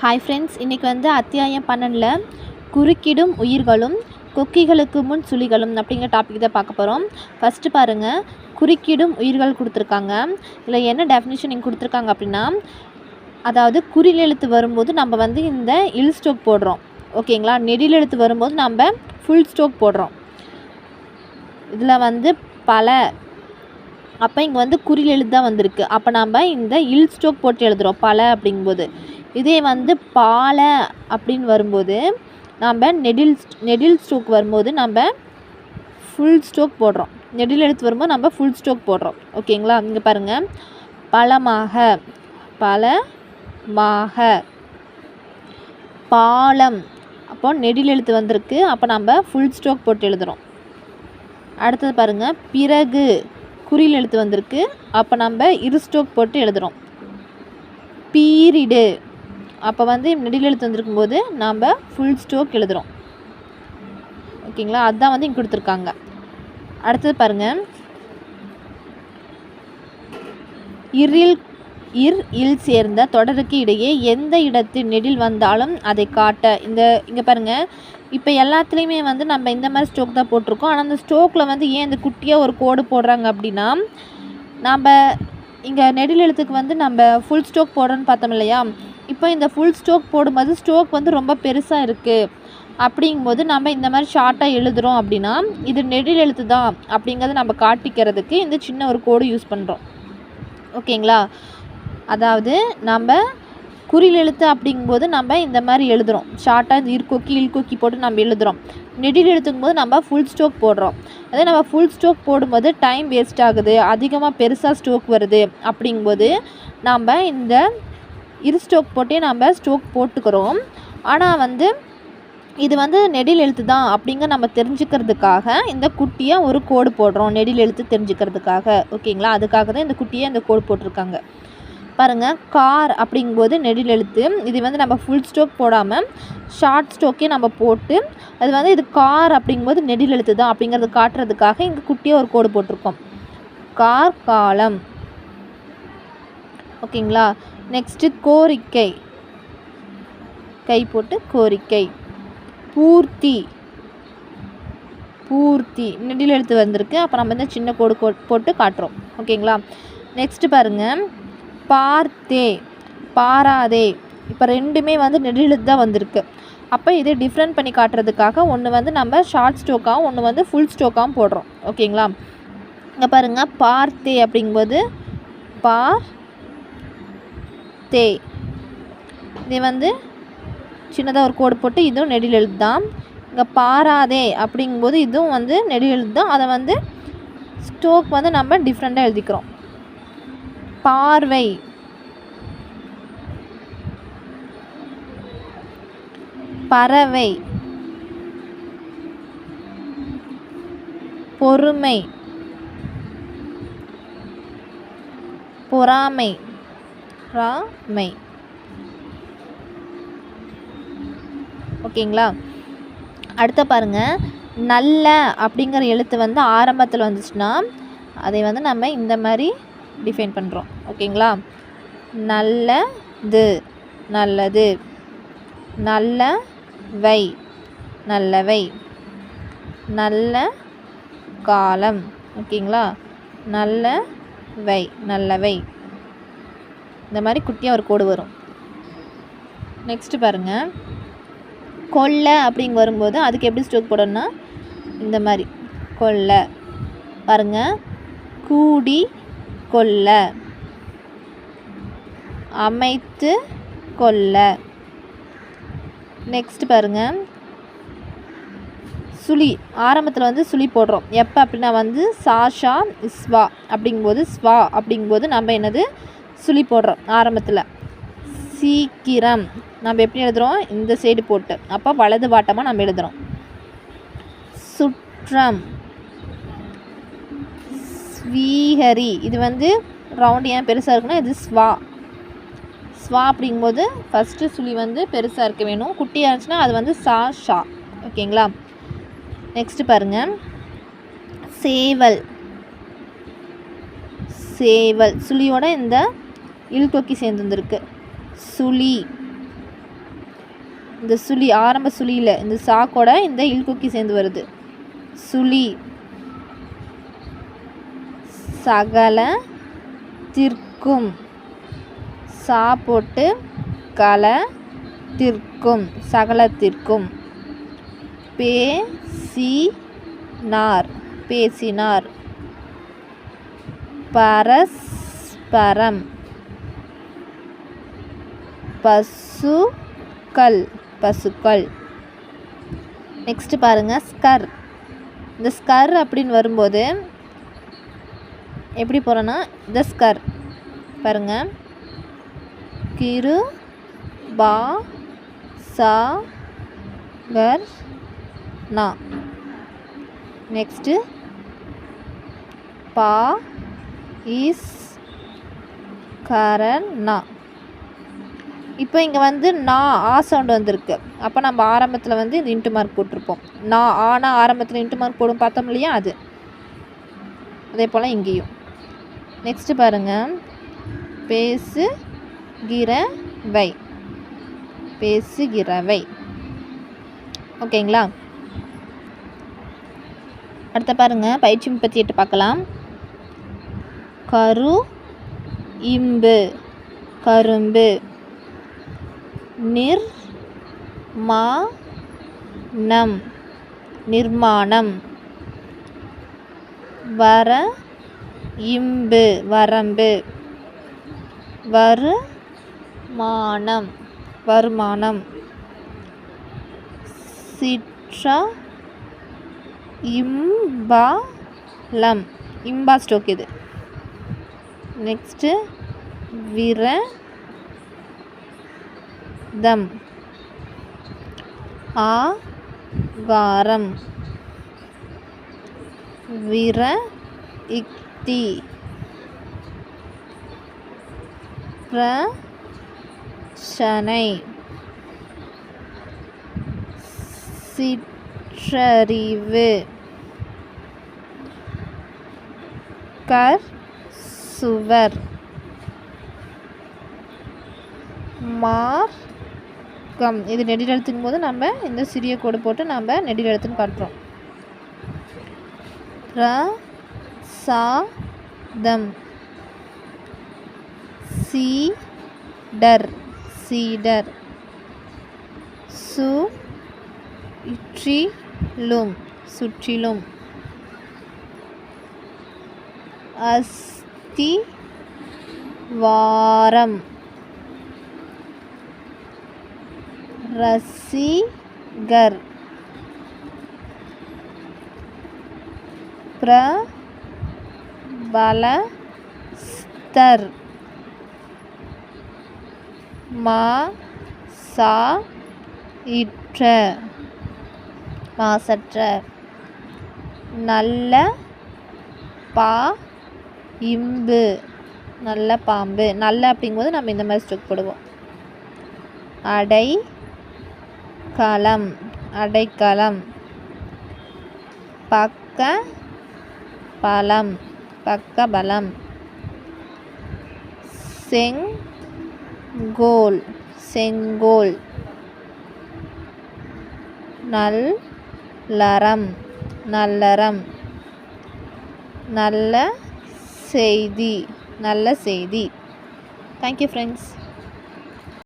Hi friends இன்றைக்கி வந்து அத்தியாயம் பன்னெண்டில் குறுக்கிடும் உயிர்களும் கொக்கிகளுக்கு முன் சுழிகளும் அப்படிங்கிற டாபிக் தான் பார்க்க போகிறோம் ஃபஸ்ட்டு பாருங்கள் குறுக்கிடும் உயிர்கள் கொடுத்துருக்காங்க. இதில் என்ன டெஃபினிஷன் இங்கே கொடுத்துருக்காங்க அப்படின்னா அதாவது குறில் எழுத்து வரும்போது நம்ம வந்து இந்த இல் ஸ்டோக் போடுறோம். ஓகேங்களா நெடில் எழுத்து வரும்போது நம்ம ஃபுல் ஸ்டோக் போடுறோம். இதில் வந்து பல அப்போ இங்கே வந்து குறில் எழுத்து தான் வந்திருக்கு. அப்போ நம்ம இந்த இல் ஸ்டோக் போட்டு எழுதுகிறோம் பல அப்படிங்கும்போது. இதே வந்து பாலை அப்படின்னு வரும்போது நம்ம நெடில் நெடில் ஸ்டோக் வரும்போது நம்ம ஃபுல் ஸ்டோக் போடுறோம். நெடில் எழுத்து வரும்போது நம்ம ஃபுல் ஸ்டோக் போடுறோம். ஓகேங்களா இங்கே பாருங்கள் பழமாக பழமாக. பாலம். அப்போ நெடில் எழுத்து வந்திருக்கு. அப்போ நம்ம ஃபுல் ஸ்டோக் போட்டு எழுதுகிறோம் அடுத்தது பாருங்கள் பிறகு குறியில் எழுத்து வந்திருக்கு. அப்போ நம்ம இரு ஸ்டோக் போட்டு எழுதுகிறோம் பீரிடு. அப்போ வந்து நெடில் எழுத்து வந்திருக்கும் போது நாம் ஃபுல் ஸ்டோக் எழுதுகிறோம் ஓகேங்களா? அதுதான் வந்து இங்கே கொடுத்துருக்காங்க. அடுத்தது பாருங்கள் இரில் இர் இல் சேர்ந்த தொடருக்கு இடையே எந்த இடத்தில் நெடில் வந்தாலும் அதை காட்ட இந்த இங்கே பாருங்கள் இப்போ எல்லாத்துலேயுமே வந்து நம்ம இந்த மாதிரி ஸ்டோக் தான் போட்டிருக்கோம். ஆனால் அந்த ஸ்டோக்கில் வந்து ஏன் இந்த குட்டியாக ஒரு கோடு போடுறாங்க அப்படின்னா நாம் இங்கே நெடில் எழுத்துக்கு வந்து நம்ம ஃபுல் ஸ்டோக் போடுறோன்னு பார்த்தோம் இல்லையா? இப்போ இந்த ஃபுல் ஸ்டோக் போடும்போது ஸ்டோக் வந்து ரொம்ப பெருசாக இருக்குது அப்படிங்கும்போது நம்ம இந்த மாதிரி ஷார்ட்டாக எழுதுகிறோம் அப்படின்னா இது நெடில் எழுத்து தான் அப்படிங்கிறத நம்ம காட்டிக்கிறதுக்கு இந்த சின்ன ஒரு கோடு யூஸ் பண்ணுறோம் ஓகேங்களா? அதாவது நம்ம குறில் எழுத்து அப்படிங்கும்போது நம்ம இந்த மாதிரி எழுதுகிறோம் ஷார்ட்டாக இந்த இருக்கோக்கி இல்கொக்கி போட்டு நம்ம எழுதுகிறோம் நெடில் எழுத்துக்கும் போது நம்ம ஃபுல் ஸ்டோக் போடுறோம். அதே நம்ம ஃபுல் ஸ்டோக் போடும்போது டைம் வேஸ்ட் ஆகுது அதிகமாக பெருசாக ஸ்டோக் வருது அப்படிங்கும்போது நம்ம இந்த இரு ஸ்டோக் போட்டே நம்ம ஸ்டோக் போட்டுக்கிறோம். ஆனால் வந்து இது வந்து நெடில் எழுத்து தான் அப்படிங்க நம்ம தெரிஞ்சுக்கிறதுக்காக இந்த குட்டியை ஒரு கோடு போடுறோம் நெடில் எழுத்து தெரிஞ்சுக்கிறதுக்காக. ஓகேங்களா? அதுக்காக தான் இந்த குட்டியை இந்த கோடு போட்டிருக்காங்க. பாருங்கள் கார் அப்படிங்கும்போது நெடில் எழுத்து. இது வந்து நம்ம ஃபுல் ஸ்டோக் போடாமல் ஷார்ட் ஸ்டோக்கே நம்ம போட்டு அது வந்து இது கார் அப்படிங்கும்போது நெடில் எழுத்து தான் அப்படிங்கிறது காட்டுறதுக்காக இங்கே குட்டியாக ஒரு கோடு போட்டிருக்கோம். கார் காலம் ஓகேங்களா? நெக்ஸ்ட்டு கோரிக்கை. கை போட்டு கோரிக்கை. பூர்த்தி. பூர்த்தி. நெடில் எழுத்து வந்திருக்கு. அப்போ நம்ம இந்த சின்ன கோடு போட்டு காட்டுறோம். ஓகேங்களா? நெக்ஸ்ட்டு பாருங்கள் பார்த்தே. பாராதே. இப்போ ரெண்டுமே வந்து நெடில் எழுத்து தான் வந்திருக்கு. அப்போ இதை டிஃப்ரெண்ட் பண்ணி காட்டுறதுக்காக ஒன்று வந்து நம்ம ஷார்ட் ஸ்டோக்காகவும் ஒன்று வந்து ஃபுல் ஸ்டோக்காகவும் போடுறோம். ஓகேங்களா? இங்கே பாருங்கள் பார்த்தே அப்படிங்கும்போது பார் தே. இது வந்து சின்னதாக ஒரு கோடு போட்டு இதுவும் நெடில் எழுத்து தான் இங்கே பாராதே அப்படிங்கும்போது இதுவும் வந்து நெடில் எழுத்து தான் அதை வந்து ஸ்டோக் வந்து நம்ம டிஃப்ரெண்ட்டாக எழுதிக்கிறோம். பார்வை. பறவை. பொறுமை. பொறாமை. ராமை. ஓகேங்களா? அடுத்த பாருங்கள் நல்ல அப்படிங்கிற எழுத்து வந்து ஆரம்பத்தில் வந்துச்சுன்னா அதை வந்து நம்ம இந்த மாதிரி டிஃபைன் பண்ணுறோம் ஓகேங்களா? நல்லது நல்லது. நல்ல வை நல்லவை. நல்ல காலம். ஓகேங்களா? நல்ல வை நல்லவை. இந்த மாதிரி குட்டியாக ஒரு கோடு வரும். நெக்ஸ்ட்டு பாருங்கள் கொல்லை அப்படிங்க வரும்போது அதுக்கு எப்படி ஸ்டோக் போடணும்னா இந்த மாதிரி. கொல்லை பாருங்கள் கூடி கொல்ல அமைத்து கொல்ல நெக்ஸ்ட் பாருங்கள் சுழி ஆரம்பத்தில் வந்து சுழி போடுறோம். எப்போ அப்படின்னா வந்து சாஷா ஸ்வா அப்படிங்கும்போது ஸ்வா அப்படிங்கும்போது நம்ம என்னது சுழி போடுறோம் ஆரம்பத்தில். சீக்கிரம். நம்ம எப்படி எழுதுகிறோம் இந்த சைடு போட்டு. அப்போ வலது வாட்டமாக நம்ம எழுதுகிறோம் சுற்றம். ஸ்வீஹரி. இது வந்து ரவுண்டு ஏன் பெருசாக இருக்குன்னா இது ஸ்வா. ஸ்வா அப்படிங்கும்போது ஃபஸ்ட்டு சுழி வந்து பெருசாக இருக்க வேணும். குட்டியாக இருந்துச்சுன்னா அது வந்து சா ஷா. ஓகேங்களா? நெக்ஸ்ட்டு பாருங்கள் சேவல். சேவல். சுழியோட இந்த இல்கொக்கி சேர்ந்து வந்திருக்கு. சுழி இந்த சுழி ஆரம்ப சுழியில் இந்த சாக்கோட இந்த இல்கொக்கி சேர்ந்து வருது. சுழி சகல திற்கும். சா போட்டு கல திற்கும். சகலத்திற்கும் பேசினார். பேசினார். பரஸ்பரம். பசுக்கள் பசுக்கள். நெக்ஸ்ட்டு பாருங்கள் ஸ்கர். இந்த ஸ்கர் அப்படின்னு வரும்போது எப்படி போகிறோன்னா இந்த ஸ்கர். பாருங்கள் கிரு பா சா கர் நா. நெக்ஸ்ட்டு பா இஸ் கரண்ணா இப்போ இங்கே வந்து நான் ஆ சவுண்டு வந்திருக்கு. அப்போ நம்ம ஆரம்பத்தில் வந்து இந்த இன்ட்டு மார்க் போட்டிருப்போம். நான் ஆனா ஆரம்பத்தில் இன்ட்டு மார்க் போடும் பார்த்தோம் இல்லையா அது? அதே போல் இங்கேயும். நெக்ஸ்ட்டு பாருங்கள் பேசு கிரவை பேசுகிறவை ஓகேங்களா அடுத்த பாருங்கள் பயிற்சி முப்பத்தி எட்டு பார்க்கலாம். கரு இம்பு. கரும்பு. நிர் மா நம் நிர்மாணம். வர இம்பு வரம்பு. வருமானம். வருமானம். சிற்ற இம்பாலம். இம்பா ஸ்டோக் இது. நெக்ஸ்ட்டு விர தம். ஆ வாரம் விர இக்தி. பிரச்சனை சிற்றறிவு. கர் சுவர். மார் பக்கம் இது நெடில் எழுத்துக்கும் போது நம்ம இந்த சிறிய கோடு போட்டு நம்ம நெடில் எழுத்துன்னு காட்டுறோம். ர சா தம். சீடர். சீடர். சு சுற்றிலும். சுற்றிலும். அஸ்தி வாரம் ரசிகர். பிரபலஸ்தர். மா சா இற்ற. மாசற்ற நல்ல பா இம்பு. நல்ல பாம்பு. நல்ல அப்படிங்கும்போது நம்ம இந்த மாதிரி ஸ்டெக் போடுவோம். அடை களம் அடைக்கலம் பக்க பலம் பக்க பலம். செங்கோல் செங்கோல் நல்லறம் நல்லறம். நல்ல செய்தி நல்ல செய்தி. Thank you friends